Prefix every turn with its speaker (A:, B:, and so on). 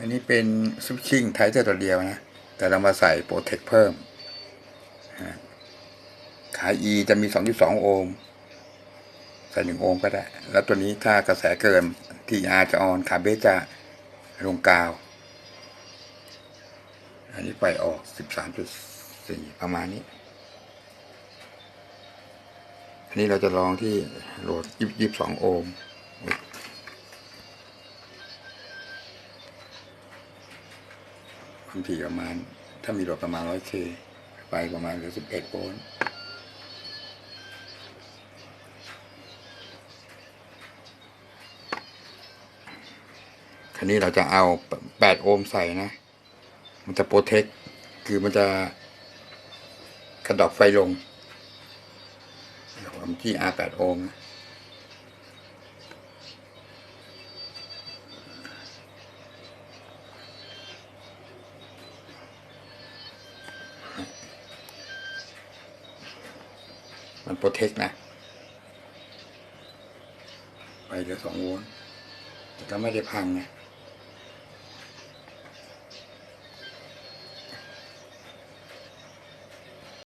A: อันนี้เป็นสวิตชิ่งไทเตอร์ตัวเดียวนะ แต่เรามาใส่โปรเทคเพิ่ม ขา E จะมี 2.2 โอห์ม ใส่ 1 โอห์มก็ได้ แล้วตัวนี้ถ้ากระแสเกิน TR จะออน ขาเบสจะลงกาว อันนี้ไฟออก 13.4 ประมาณนี้ อันนี้เราจะลองที่โหลด 22 โอห์ม ความถี่ประมาณ ถ้ามีโหลดประมาณ 100K ไปประมาณเหลือ11โวลต์คันนี้เราจะเอา8โอห์มใส่นะ มันจะโปรเทค คือมันจะกระดอกไฟลงผมที่ R8 โอห์มนะ มันโปรเทคนะ ไปเหลือสองโวลต์แต่ก็ไม่ได้พังนะ